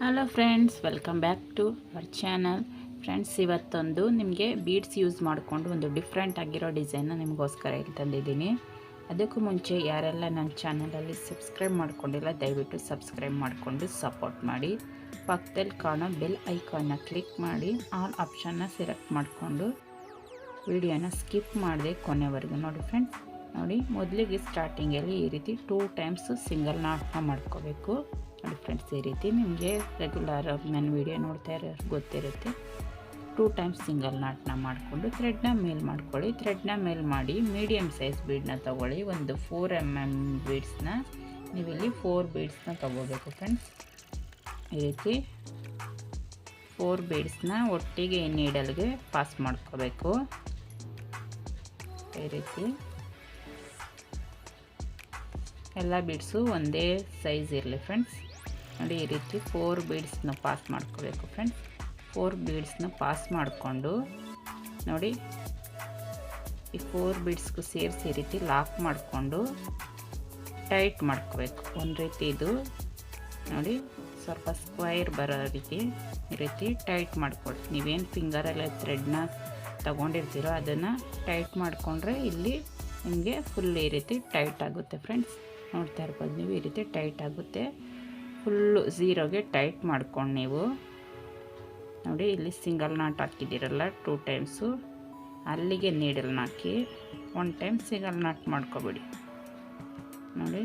Hello friends welcome back to our channel friends ಇವತ್ತೊಂದು ನಿಮಗೆ beads use ಮಾಡಿಕೊಂಡು ಒಂದು ಡಿಫ್ರೆಂಟ್ ಆಗಿರೋ ಡಿಸೈನ್ನ ನಿಮಗೋಸ್ಕರ ಇಲ್ಲಿ ತಂದಿದ್ದೀನಿ. ಅದಕ್ಕೂ ಮುಂಚೆ ಯಾರೆಲ್ಲ ನನ್ನ ಚಾನಲಲ್ಲಿ ಸಬ್ಸ್ಕ್ರೈಬ್ ಮಾಡ್ಕೊಂಡಿಲ್ಲ, ದಯವಿಟ್ಟು ಸಬ್ಸ್ಕ್ರೈಬ್ ಮಾಡಿಕೊಂಡು ಸಪೋರ್ಟ್ ಮಾಡಿ. ಪಕ್ಕದಲ್ಲಿ ಕಾಣೋ ಬೆಲ್ ಐಕಾನ್ನ ಕ್ಲಿಕ್ ಮಾಡಿ ಆಲ್ ಆಪ್ಷನ್ನ ಸೆಲೆಕ್ಟ್ ಮಾಡಿಕೊಂಡು ವಿಡಿಯೋನ ಸ್ಕಿಪ್ ಮಾಡಿದೆ ಕೊನೆವರೆಗೂ ನೋಡಿ ಫ್ರೆಂಡ್ಸ್ ನೋಡಿ, ಮೊದಲಿಗೆ ಸ್ಟಾರ್ಟಿಂಗಲ್ಲಿ ಈ ರೀತಿ ಟೂ ಟೈಮ್ಸು ಸಿಂಗಲ್ ನಾಟ್ನ ಮಾಡ್ಕೋಬೇಕು. ನೋಡಿ ಫ್ರೆಂಡ್ಸ್, ಈ ರೀತಿ ನಿಮಗೆ ರೆಗ್ಯುಲರ್ ನನ್ನ ವಿಡಿಯೋ ನೋಡ್ತಾ ಇರೋ ಗೊತ್ತಿರುತ್ತೆ. ಟೂ ಟೈಮ್ಸ್ ಸಿಂಗಲ್ ನಾಟ್ನ ಮಾಡಿಕೊಂಡು ಥ್ರೆಡ್ನ ಮೇಲ್ ಮಾಡ್ಕೊಳ್ಳಿ. ಥ್ರೆಡ್ನ ಮೇಲ್ ಮಾಡಿ ಮೀಡಿಯಮ್ ಸೈಜ್ ಬೀಡನ್ನ ತೊಗೊಳ್ಳಿ. ಒಂದು ಫೋರ್ ಎಂ ಎಂ ಬೀಡ್ಸ್ನ ನೀವಿಲ್ಲಿ ಫೋರ್ ಬೀಡ್ಸ್ನ ತೊಗೋಬೇಕು ಫ್ರೆಂಡ್ಸ್. ಈ ರೀತಿ ಫೋರ್ ಬೀಡ್ಸ್ನ ಒಟ್ಟಿಗೆ ನೀಡಲ್ಗೆ ಪಾಸ್ ಮಾಡ್ಕೋಬೇಕು. ಈ ರೀತಿ ಎಲ್ಲ ಬೀಡ್ಸು ಒಂದೇ ಸೈಜ್ ಇರಲಿ ಫ್ರೆಂಡ್ಸ್. ನೋಡಿ ಈ ರೀತಿ ಫೋರ್ ಬೀಡ್ಸ್ನ ಪಾಸ್ ಮಾಡ್ಕೋಬೇಕು ಫ್ರೆಂಡ್ಸ್ ಫೋರ್ ಬೀಡ್ಸ್ನ ಪಾಸ್ ಮಾಡಿಕೊಂಡು ನೋಡಿ, ಈ ಫೋರ್ ಬೀಡ್ಸ್ಗೂ ಸೇರಿಸಿ ಈ ರೀತಿ ಲಾಕ್ ಮಾಡಿಕೊಂಡು ಟೈಟ್ ಮಾಡ್ಕೋಬೇಕು. ಒಂದು ರೀತಿ ಇದು ನೋಡಿ, ಸ್ವಲ್ಪ ಸ್ಕ್ವೈರ್ ಬರೋ ರೀತಿ ಈ ರೀತಿ ಟೈಟ್ ಮಾಡ್ಕೊಳ್ಳಿ ನೀವೇನು ಫಿಂಗರಲ್ಲ ಥ್ರೆಡ್ನ ತಗೊಂಡಿರ್ತೀರೋ ಅದನ್ನು ಟೈಟ್ ಮಾಡಿಕೊಂಡ್ರೆ ಇಲ್ಲಿ ನಿಮಗೆ ಫುಲ್ ಈ ರೀತಿ ಟೈಟ್ ಆಗುತ್ತೆ ಫ್ರೆಂಡ್ಸ್ ನೋಡ್ತಾ ಇರ್ಬೋದು ನೀವು ಈ ರೀತಿ ಟೈಟ್ ಆಗುತ್ತೆ. ಫುಲ್ಲು ಝೀರೋಗೆ ಟೈಟ್ ಮಾಡ್ಕೊಂಡು ನೀವು. ನೋಡಿ, ಇಲ್ಲಿ ಸಿಂಗಲ್ ನಾಟ್ ಹಾಕಿದ್ದೀರಲ್ಲ, ಟೂ ಟೈಮ್ಸು. ಅಲ್ಲಿಗೆ ನೀಡಲ್ನ ಹಾಕಿ, ಒನ್ ಟೈಮ್ ಸಿಂಗಲ್ ನಾಟ್ ಮಾಡ್ಕೊಬಿಡಿ. ನೋಡಿ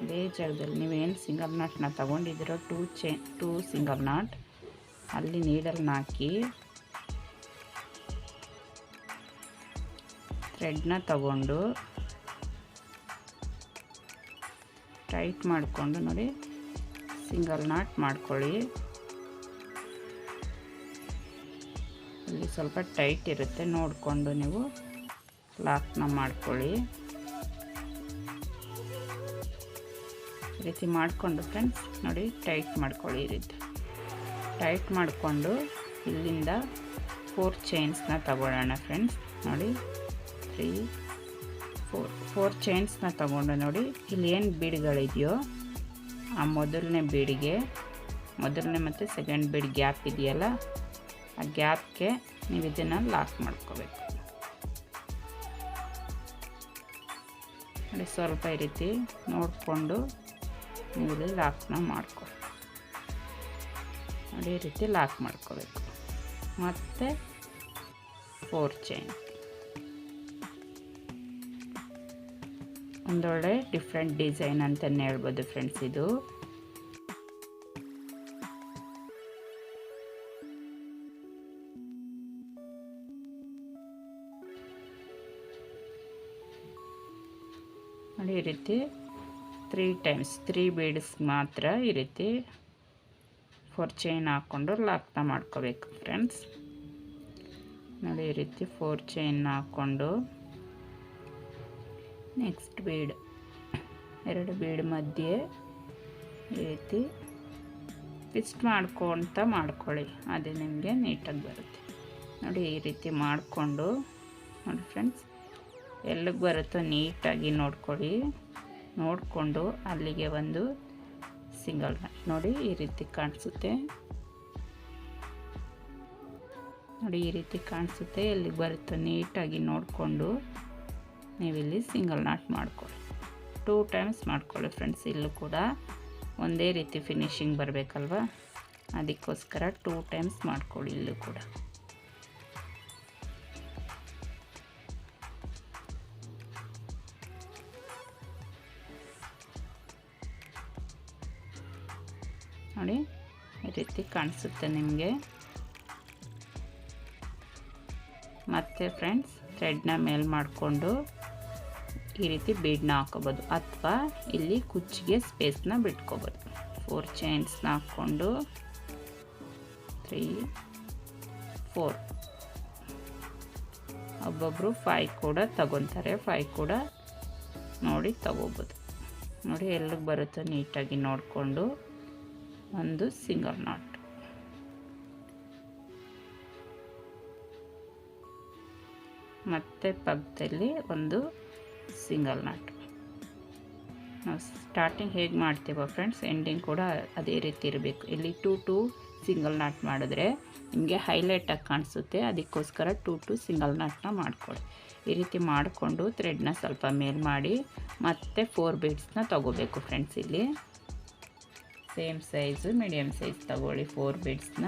ಅದೇ ಜಾಗದಲ್ಲಿ ನೀವೇನು ಸಿಂಗಲ್ ನಾಟ್ನ ತಗೊಂಡಿದ್ದೀರೋ, ಟೂ ಚೇ, ಟೂ ಸಿಂಗಲ್ ನಾಟ್, ಅಲ್ಲಿ ನೀಡಲ್ನ ಹಾಕಿ, ಥ್ರೆಡ್ನ ತಗೊಂಡು ಟೈಟ್ ಮಾಡಿಕೊಂಡು ನೋಡಿ, ಸಿಂಗಲ್ ನಾಟ್ ಮಾಡ್ಕೊಳ್ಳಿ. ಇಲ್ಲಿ ಸ್ವಲ್ಪ ಟೈಟ್ ಇರುತ್ತೆ, ನೋಡಿಕೊಂಡು ನೀವು ಲಾಕ್ನ ಮಾಡ್ಕೊಳ್ಳಿ. ಈ ರೀತಿ ಮಾಡಿಕೊಂಡು ಫ್ರೆಂಡ್ಸ್, ನೋಡಿ ಟೈಟ್ ಮಾಡ್ಕೊಳ್ಳಿ ಈ ರೀತಿ. ಟೈಟ್ ಮಾಡಿಕೊಂಡು ಇಲ್ಲಿಂದ ಫೋರ್ ಚೈನ್ಸ್ನ ತಗೊಳ್ಳೋಣ ಫ್ರೆಂಡ್ಸ್, ನೋಡಿ. ತ್ರೀ ಫೋರ್ ಫೋರ್ ಚೈನ್ಸ್ನ ತಗೊಂಡು ನೋಡಿ. ಇಲ್ಲಿ ಏನು ಬೀಡ್ಗಳಿದೆಯೋ ಆ ಮೊದಲನೇ ಬೀಡಿಗೆ, ಮೊದಲನೇ ಮತ್ತು ಸೆಕೆಂಡ್ ಬೀಡ್ ಗ್ಯಾಪ್ ಇದೆಯಲ್ಲ, ಆ ಗ್ಯಾಪ್ಗೆ ನೀವು ಇದನ್ನು ಲಾಕ್ ಮಾಡ್ಕೋಬೇಕು. ನೋಡಿ, ಸ್ವಲ್ಪ ಈ ರೀತಿ ನೋಡಿಕೊಂಡು ನೀವು ಇಲ್ಲಿ ಲಾಕ್ನ ಮಾಡ್ಕೊ ನೋಡಿ, ಈ ರೀತಿ ಲಾಕ್ ಮಾಡ್ಕೋಬೇಕು ಮತ್ತು ಫೋರ್ ಚೈನ್ ಒಂದೊಳ್ಳೆ ಡಿಫ್ರೆಂಟ್ ಡಿಸೈನ್ ಅಂತಲೇ ಹೇಳ್ಬೋದು ಫ್ರೆಂಡ್ಸ್ ಇದು. ನೋಡಿ ಈ ರೀತಿ ತ್ರೀ ಟೈಮ್ಸ್ ತ್ರೀ ಬೀಡ್ಸ್ ಮಾತ್ರ ಈ ರೀತಿ ಫೋರ್ ಚೈನ್ ಹಾಕ್ಕೊಂಡು ಲಾಕ್ನ ಮಾಡ್ಕೋಬೇಕು ಫ್ರೆಂಡ್ಸ್ ನೋಡಿ ಈ ರೀತಿ ಫೋರ್ ಚೈನ್ ಹಾಕ್ಕೊಂಡು ನೆಕ್ಸ್ಟ್ ಬೀಡ್. ಎರಡು ಬೀಡ್ ಮಧ್ಯೆ. ಈ ರೀತಿ ಫಿಸ್ಟ್ ಮಾಡ್ಕೊತ ಮಾಡ್ಕೊಳ್ಳಿ. ಅದೇ ನಿಮಗೆ ನೀಟಾಗಿ ಬರುತ್ತೆ. ನೋಡಿ ಈ ರೀತಿ ಮಾಡಿಕೊಂಡು. ನೋಡಿ ಫ್ರೆಂಡ್ಸ್, ಎಲ್ಲಿಗೆ ಬರುತ್ತೋ ನೀಟಾಗಿ ನೋಡ್ಕೊಳ್ಳಿ. ನೋಡಿಕೊಂಡು ಅಲ್ಲಿಗೆ ಒಂದು ಸಿಂಗಲ್ ನೋಡಿ ಈ ರೀತಿ ಕಾಣಿಸುತ್ತೆ. ನೋಡಿ ಈ ರೀತಿ ಕಾಣಿಸುತ್ತೆ. ಎಲ್ಲಿಗೆ ಬರುತ್ತೋ ನೀಟಾಗಿ ನೋಡಿಕೊಂಡು. ನೀವಿಲ್ಲಿ ಸಿಂಗಲ್ ನಾಟ್ ಮಾಡ್ಕೊಳ್ಳಿ. ಟೂ ಟೈಮ್ಸ್ ಮಾಡ್ಕೊಳ್ಳಿ ಫ್ರೆಂಡ್ಸ್ ಇಲ್ಲೂ ಕೂಡ ಒಂದೇ ರೀತಿ ಫಿನಿಶಿಂಗ್ ಬರಬೇಕಲ್ವ? ಅದಕ್ಕೋಸ್ಕರ ಟೂ ಟೈಮ್ಸ್ ಮಾಡ್ಕೊಳ್ಳಿ ಇಲ್ಲೂ ಕೂಡ. ನೋಡಿ, ಈ ರೀತಿ ಕಾಣಿಸುತ್ತೆ ನಿಮಗೆ. ಮತ್ತೆ ಫ್ರೆಂಡ್ಸ್ ಥ್ರೆಡ್ನ ಮೇಲೆ ಮಾಡಿಕೊಂಡು ಈ ರೀತಿ ಬೀಡನ್ನ ಹಾಕೋಬೋದು. ಅಥವಾ ಇಲ್ಲಿ ಕುಚ್ಚಿಗೆ ಸ್ಪೇಸ್ನ ಬಿಟ್ಕೋಬೋದು. ಫೋರ್ ಚೈನ್ಸ್ನ ಹಾಕ್ಕೊಂಡು ತ್ರೀ ಫೋರ್ ಒಬ್ಬೊಬ್ಬರು ಫೈ ಕೂಡ ತಗೊತಾರೆ. ಫೈ ಕೂಡ ನೋಡಿ ತಗೋಬೋದು. ನೋಡಿ ಎಲ್ಲಿಗೆ ಬರುತ್ತೋ ನೀಟಾಗಿ ನೋಡಿಕೊಂಡು ಒಂದು ಸಿಂಗಲ್ ನಾಟ್ ಮತ್ತೆ ಪಕ್ಕದಲ್ಲಿ ಒಂದು ಸಿಂಗಲ್ ನಾಟ್ ನಾವು ಸ್ಟಾರ್ಟಿಂಗ್ ಹೇಗೆ ಮಾಡ್ತೀವೋ ಫ್ರೆಂಡ್ಸ್ ಎಂಡಿಂಗ್ ಕೂಡ ಅದೇ ರೀತಿ ಇರಬೇಕು. ಇಲ್ಲಿ ಟೂ ಟು ಸಿಂಗಲ್ ನಾಟ್ ಮಾಡಿದ್ರೆ ನಿಮಗೆ ಹೈಲೈಟಾಗಿ ಕಾಣಿಸುತ್ತೆ. ಅದಕ್ಕೋಸ್ಕರ ಟೂ ಟು ಸಿಂಗಲ್ ನಾಟ್ನ ಮಾಡಿಕೊಡಿ ಈ ರೀತಿ ಮಾಡಿಕೊಂಡು ಥ್ರೆಡ್ನ ಸ್ವಲ್ಪ ಮೇಲ್ ಮಾಡಿ ಮತ್ತೆ ಫೋರ್ ಬೀಡ್ಸ್ನ ತಗೋಬೇಕು ಫ್ರೆಂಡ್ಸ್ ಇಲ್ಲಿ. ಸೇಮ್ ಸೈಜು ಮೀಡಿಯಮ್ ಸೈಜ್ ತಗೊಳ್ಳಿ ಫೋರ್ ಬೀಡ್ಸ್ನ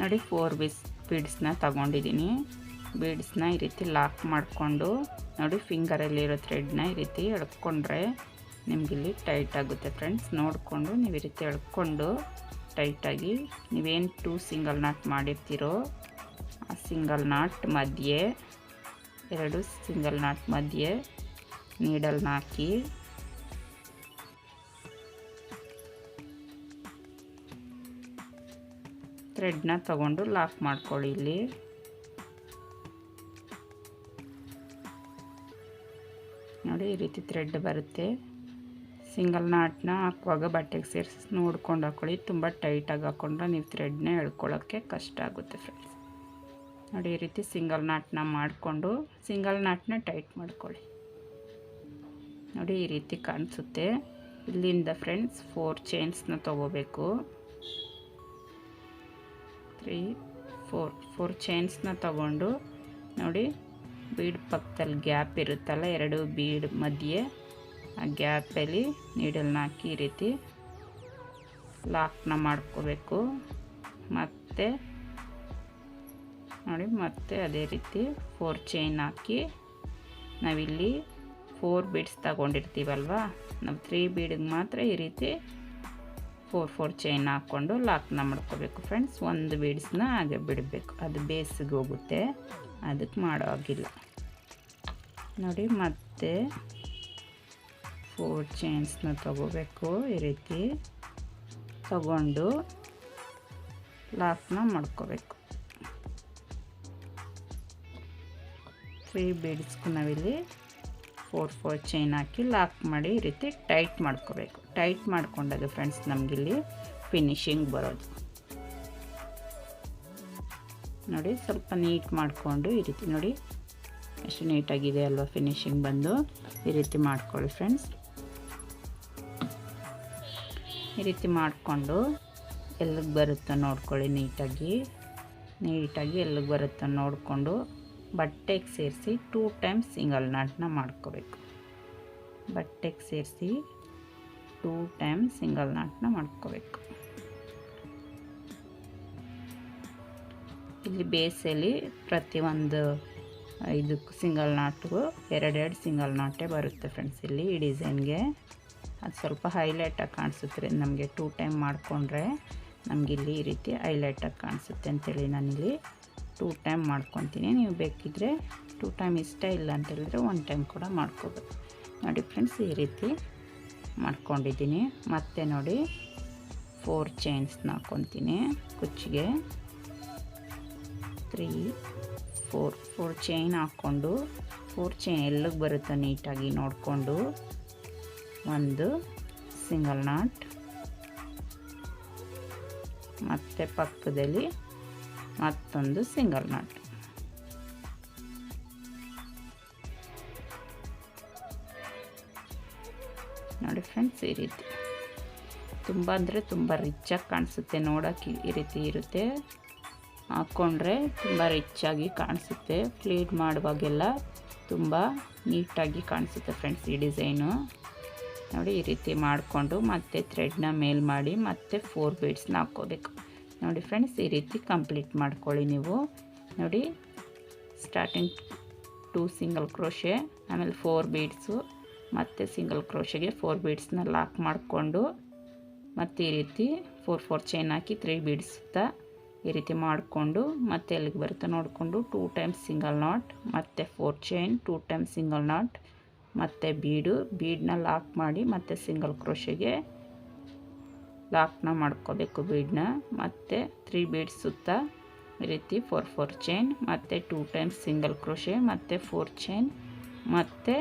ನೋಡಿ ಫೋರ್ ಬಿಸ್ ಬೀಡ್ಸ್ನ ತಗೊಂಡಿದ್ದೀನಿ. ಬೀಡ್ಸ್ನ ಈ ರೀತಿ ಲಾಕ್ ಮಾಡಿಕೊಂಡು, ನೋಡಿ ಫಿಂಗರಲ್ಲಿರೋ ಥ್ರೆಡ್ನ ಈ ರೀತಿ ಎಳ್ಕೊಂಡ್ರೆ ನಿಮಗಿಲ್ಲಿ ಟೈಟ್ ಆಗುತ್ತೆ ಫ್ರೆಂಡ್ಸ್ ನೋಡಿಕೊಂಡು ನೀವು ಈ ರೀತಿ ಎಳ್ಕೊಂಡು ಟೈಟಾಗಿ ನೀವೇನು ಟೂ ಸಿಂಗಲ್ ನಾಟ್ ಮಾಡಿರ್ತೀರೋ, ಆ ಸಿಂಗಲ್ ನಾಟ್ ಮಧ್ಯೆ, ಎರಡು ಸಿಂಗಲ್ ನಾಟ್ ಮಧ್ಯೆ ನೀಡಲ್ನ ಹಾಕಿ ಥ್ರೆಡ್ನ ತಗೊಂಡು ಲಾಕ್ ಮಾಡ್ಕೊಳ್ಳಿ ಇಲ್ಲಿ. ನೋಡಿ, ಈ ರೀತಿ ಥ್ರೆಡ್ ಬರುತ್ತೆ. ಸಿಂಗಲ್ ನಾಟ್ನ ಹಾಕುವಾಗ ಬಟ್ಟೆಗೆ ಸೇರಿಸಿ ನೋಡ್ಕೊಂಡು ಹಾಕೊಳ್ಳಿ. ತುಂಬ ಟೈಟಾಗಿ ಹಾಕ್ಕೊಂಡ್ರೆ ನೀವು ಥ್ರೆಡ್ನ ಎಳ್ಕೊಳ್ಳೋಕ್ಕೆ ಕಷ್ಟ ಆಗುತ್ತೆ ಫ್ರೆಂಡ್ಸ್ ನೋಡಿ, ಈ ರೀತಿ ಸಿಂಗಲ್ ನಾಟ್ನ ಮಾಡಿಕೊಂಡು ಸಿಂಗಲ್ ನಾಟ್ನ ಟೈಟ್ ಮಾಡ್ಕೊಳ್ಳಿ. ನೋಡಿ, ಈ ರೀತಿ ಕಾಣಿಸುತ್ತೆ. ಇಲ್ಲಿಂದ ಫ್ರೆಂಡ್ಸ್ ಫೋರ್ ಚೈನ್ಸ್ನ ತೊಗೋಬೇಕು. ತ್ರೀ, ಫೋರ್ ಫೋರ್ ಚೈನ್ಸ್ನ ತಗೊಂಡು ನೋಡಿ ಬೀಡ್ ಪಕ್ಕದಲ್ಲಿ ಗ್ಯಾಪ್ ಇರುತ್ತಲ್ಲ, ಎರಡು ಬೀಡ್ ಮಧ್ಯೆ ಆ ಗ್ಯಾಪಲ್ಲಿ ನೀಡಲ್ನ ಹಾಕಿ ಈ ರೀತಿ ಲಾಕ್ನ ಮಾಡ್ಕೋಬೇಕು. ಮತ್ತು ನೋಡಿ, ಮತ್ತೆ ಅದೇ ರೀತಿ ಫೋರ್ ಚೈನ್ ಹಾಕಿ ನಾವಿಲ್ಲಿ ಫೋರ್ ಬೀಡ್ಸ್ ತಗೊಂಡಿರ್ತೀವಲ್ವ? ನಾವು ತ್ರೀ ಬೀಡಿಗೆ ಮಾತ್ರ ಈ ರೀತಿ ಫೋರ್ ಫೋರ್ ಚೈನ್ ಹಾಕ್ಕೊಂಡು ಲಾಕ್ನ ಮಾಡ್ಕೋಬೇಕು ಫ್ರೆಂಡ್ಸ್. ಒಂದು ಬೀಡ್ಸ್ನ ಹಾಗೆ ಬಿಡಬೇಕು. ಅದು ಬೇಸಿಗೆ ಹೋಗುತ್ತೆ. ಅದಕ್ಕೆ ಮಾಡೋ ಹಾಗಿಲ್ಲ. ನೋಡಿ, ಮತ್ತೆ ಫೋರ್ ಚೈನ್ಸ್ನ ತಗೋಬೇಕು. ಈ ರೀತಿ ತಗೊಂಡು ಲಾಕ್ನ ಮಾಡ್ಕೋಬೇಕು. ತ್ರೀ ಬೀಡ್ಸ್ಗೂ ನಾವಿಲ್ಲಿ ಫೋರ್ ಫೋರ್ ಚೈನ್ ಹಾಕಿ ಲಾಕ್ ಮಾಡಿ ಈ ರೀತಿ ಟೈಟ್ ಮಾಡ್ಕೋಬೇಕು. ಟೈಟ್ ಮಾಡ್ಕೊಂಡಾಗ ಫ್ರೆಂಡ್ಸ್ ನಮಗಿಲ್ಲಿ ಫಿನಿಶಿಂಗ್ ಬರೋದು. ನೋಡಿ, ಸ್ವಲ್ಪ ನೀಟ್ ಮಾಡಿಕೊಂಡು ಈ ರೀತಿ ನೋಡಿ. ಎಷ್ಟು ನೀಟಾಗಿದೆ ಅಲ್ವಾ ಫಿನಿಶಿಂಗ್ ಬಂದು. ಈ ರೀತಿ ಮಾಡ್ಕೊಳ್ಳಿ ಫ್ರೆಂಡ್ಸ್ ಈ ರೀತಿ ಮಾಡಿಕೊಂಡು ಎಲ್ಲಿಗೆ ಬರುತ್ತೋ ನೋಡ್ಕೊಳ್ಳಿ ನೀಟಾಗಿ ನೀಟಾಗಿ ಎಲ್ಲಿಗೆ ಬರುತ್ತೋ ನೋಡಿಕೊಂಡು ಬಟ್ಟೆಗೆ ಸೇರಿಸಿ ಟೂ ಟೈಮ್ಸ್ ಸಿಂಗಲ್ ನಾಟ್ನ ಮಾಡ್ಕೋಬೇಕು. ಬಟ್ಟೆಗೆ ಸೇರಿಸಿ ಟೂ ಟೈಮ್ ಸಿಂಗಲ್ ನಾಟ್ನ ಮಾಡ್ಕೋಬೇಕು. ಇಲ್ಲಿ ಬೇಸಲ್ಲಿ ಪ್ರತಿಯೊಂದು ಇದಕ್ಕೆ ಸಿಂಗಲ್ ನಾಟ್ಗೂ ಎರಡೆರಡು ಸಿಂಗಲ್ ನಾಟೇ ಬರುತ್ತೆ ಫ್ರೆಂಡ್ಸ್ ಇಲ್ಲಿ ಈ ಡಿಸೈನ್ಗೆ. ಅದು ಸ್ವಲ್ಪ ಹೈಲೈಟಾಗಿ ಕಾಣಿಸುತ್ತೆ ನಮಗೆ ಟೂ ಟೈಮ್ ಮಾಡಿಕೊಂಡ್ರೆ ನಮಗಿಲ್ಲಿ ಈ ರೀತಿ ಹೈಲೈಟಾಗಿ ಕಾಣಿಸುತ್ತೆ ಅಂತೇಳಿ ನಾನಿಲ್ಲಿ ಟೂ ಟೈಮ್ ಮಾಡ್ಕೊತೀನಿ. ನೀವು ಬೇಕಿದ್ದರೆ ಟೂ ಟೈಮ್ ಇಷ್ಟ ಇಲ್ಲ ಅಂತೇಳಿದರೆ ಒನ್ ಟೈಮ್ ಕೂಡ ಮಾಡ್ಕೋಬೋದು. ನೋಡಿ ಫ್ರೆಂಡ್ಸ್ ಈ ರೀತಿ ಮಾಡ್ಕೊಂಡಿದ್ದೀನಿ. ಮತ್ತೆ ನೋಡಿ ಫೋರ್ ಚೈನ್ಸ್ನ ಹಾಕ್ಕೊತೀನಿ ಕುಚ್ಚಿಗೆ ತ್ರೀ ಫೋರ್ ಫೋರ್ ಚೈನ್ ಹಾಕ್ಕೊಂಡು ಫೋರ್ ಚೈನ್ ಎಲ್ಲಿಗೆ ಬರುತ್ತೋ ನೀಟಾಗಿ ನೋಡಿಕೊಂಡು, ಒಂದು ಸಿಂಗಲ್ ನಾಟ್ ಮತ್ತು ಪಕ್ಕದಲ್ಲಿ ಮತ್ತೊಂದು ಸಿಂಗಲ್ ನಾಟ್ ನೋಡಿ ಫ್ರೆಂಡ್ಸ್, ಈ ರೀತಿ. ತುಂಬ ಅಂದರೆ ತುಂಬ ರಿಚ್ಚಾಗಿ ಕಾಣಿಸುತ್ತೆ ನೋಡೋಕ್ಕೆ ಈ ರೀತಿ ಇರುತ್ತೆ. ಹಾಕ್ಕೊಂಡ್ರೆ ತುಂಬ ರಿಚ್ಚಾಗಿ ಕಾಣಿಸುತ್ತೆ ಫ್ಲೀಡ್ ಮಾಡುವಾಗೆಲ್ಲ ತುಂಬ ನೀಟಾಗಿ ಕಾಣಿಸುತ್ತೆ ಫ್ರೆಂಡ್ಸ್ ಈ ಡಿಸೈನು. ನೋಡಿ ಈ ರೀತಿ ಮಾಡಿಕೊಂಡು ಮತ್ತೆ ಥ್ರೆಡ್ನ ಮೇಲ್ ಮಾಡಿ ಮತ್ತೆ ಫೋರ್ ಬೀಡ್ಸ್ನ ಹಾಕ್ಕೋಬೇಕು. ನೋಡಿ ಫ್ರೆಂಡ್ಸ್, ಈ ರೀತಿ ಕಂಪ್ಲೀಟ್ ಮಾಡ್ಕೊಳ್ಳಿ ನೀವು. ನೋಡಿ ಸ್ಟಾರ್ಟಿಂಗ್ ಟೂ ಸಿಂಗಲ್ ಕ್ರೋಶೆ ಆಮೇಲೆ ಫೋರ್ ಬೀಡ್ಸು ಮತ್ತು ಸಿಂಗಲ್ ಕ್ರೋಶೆಗೆ ಫೋರ್ ಬೀಡ್ಸ್ನ ಲಾಕ್ ಮಾಡಿಕೊಂಡು ಮತ್ತು ಈ ರೀತಿ ಫೋರ್ ಫೋರ್ ಚೈನ್ ಹಾಕಿ ತ್ರೀ ಬೀಡ್ಸ್ ಸುತ್ತ ಈ ರೀತಿ ಮಾಡಿಕೊಂಡು ಮತ್ತೆ ಎಲ್ಲಿಗೆ ಬರುತ್ತೆ ನೋಡಿಕೊಂಡು ಟೂ ಟೈಮ್ಸ್ ಸಿಂಗಲ್ ನಾಟ್ ಮತ್ತು four chain two times single knot ಮತ್ತು ಬೀಡು ಬೀಡನ್ನ ಲಾಕ್ ಮಾಡಿ ಮತ್ತು ಸಿಂಗಲ್ ಕ್ರೋಶೆಗೆ ಲಾಕ್ನ ಮಾಡ್ಕೋಬೇಕು ಬೀಡನ್ನ ಮತ್ತು ತ್ರೀ ಬೀಡ್ಸ್ ಸುತ್ತ ಈ ರೀತಿ ಫೋರ್ ಫೋರ್ ಚೈನ್ ಮತ್ತು ಟೂ ಟೈಮ್ಸ್ ಸಿಂಗಲ್ ಕ್ರೋಶೆ ಮತ್ತು ಫೋರ್ ಚೈನ್ ಮತ್ತು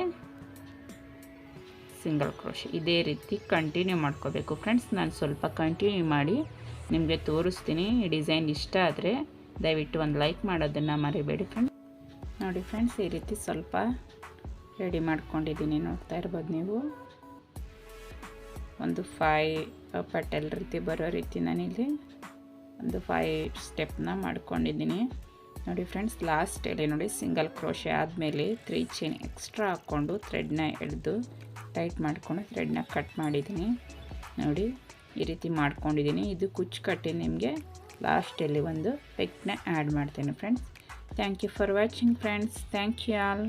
ಸಿಂಗಲ್ ಕ್ರೋಶಿ ಇದೇ ರೀತಿ ಕಂಟಿನ್ಯೂ ಮಾಡ್ಕೋಬೇಕು. ಫ್ರೆಂಡ್ಸ್, ನಾನು ಸ್ವಲ್ಪ ಕಂಟಿನ್ಯೂ ಮಾಡಿ ನಿಮಗೆ ತೋರಿಸ್ತೀನಿ. ಈ ಡಿಸೈನ್ ಇಷ್ಟ ಆದರೆ ದಯವಿಟ್ಟು ಒಂದು ಲೈಕ್ ಮಾಡೋದನ್ನು ಮರಿಬೇಡಿ ಫ್ರೆಂಡ್ಸ್. ನೋಡಿ ಫ್ರೆಂಡ್ಸ್, ಈ ರೀತಿ ಸ್ವಲ್ಪ ರೆಡಿ ಮಾಡ್ಕೊಂಡಿದ್ದೀನಿ. ನೋಡ್ತಾ ಇರ್ಬೋದು ನೀವು. ಒಂದು ಫೈ ಪಟೇಲ್ ರೀತಿ ಬರೋ ರೀತಿ ನಾನಿಲ್ಲಿ ಒಂದು ಫೈ ಸ್ಟೆಪ್ನ ಮಾಡ್ಕೊಂಡಿದ್ದೀನಿ. ನೋಡಿ ಫ್ರೆಂಡ್ಸ್, ಲಾಸ್ಟಲ್ಲಿ ನೋಡಿ ಸಿಂಗಲ್ ಕ್ರೋಶೆ ಆದಮೇಲೆ ತ್ರೀ ಚೈನ್ ಎಕ್ಸ್ಟ್ರಾ ಹಾಕ್ಕೊಂಡು ಥ್ರೆಡ್ನ ಎಳೆದು ಟೈಟ್ ಮಾಡಿಕೊಂಡು ಥ್ರೆಡ್ನ ಕಟ್ ಮಾಡಿದ್ದೀನಿ. ನೋಡಿ, ಈ ರೀತಿ ಮಾಡ್ಕೊಂಡಿದ್ದೀನಿ. ಇದು ಕುಚ್ಚು ಕಟ್ಟಿ ನಿಮಗೆ ಲಾಸ್ಟಲ್ಲಿ ಒಂದು ಪೆಕ್ನ ಆ್ಯಡ್ ಮಾಡ್ತೇನೆ friends thank you for watching friends thank you all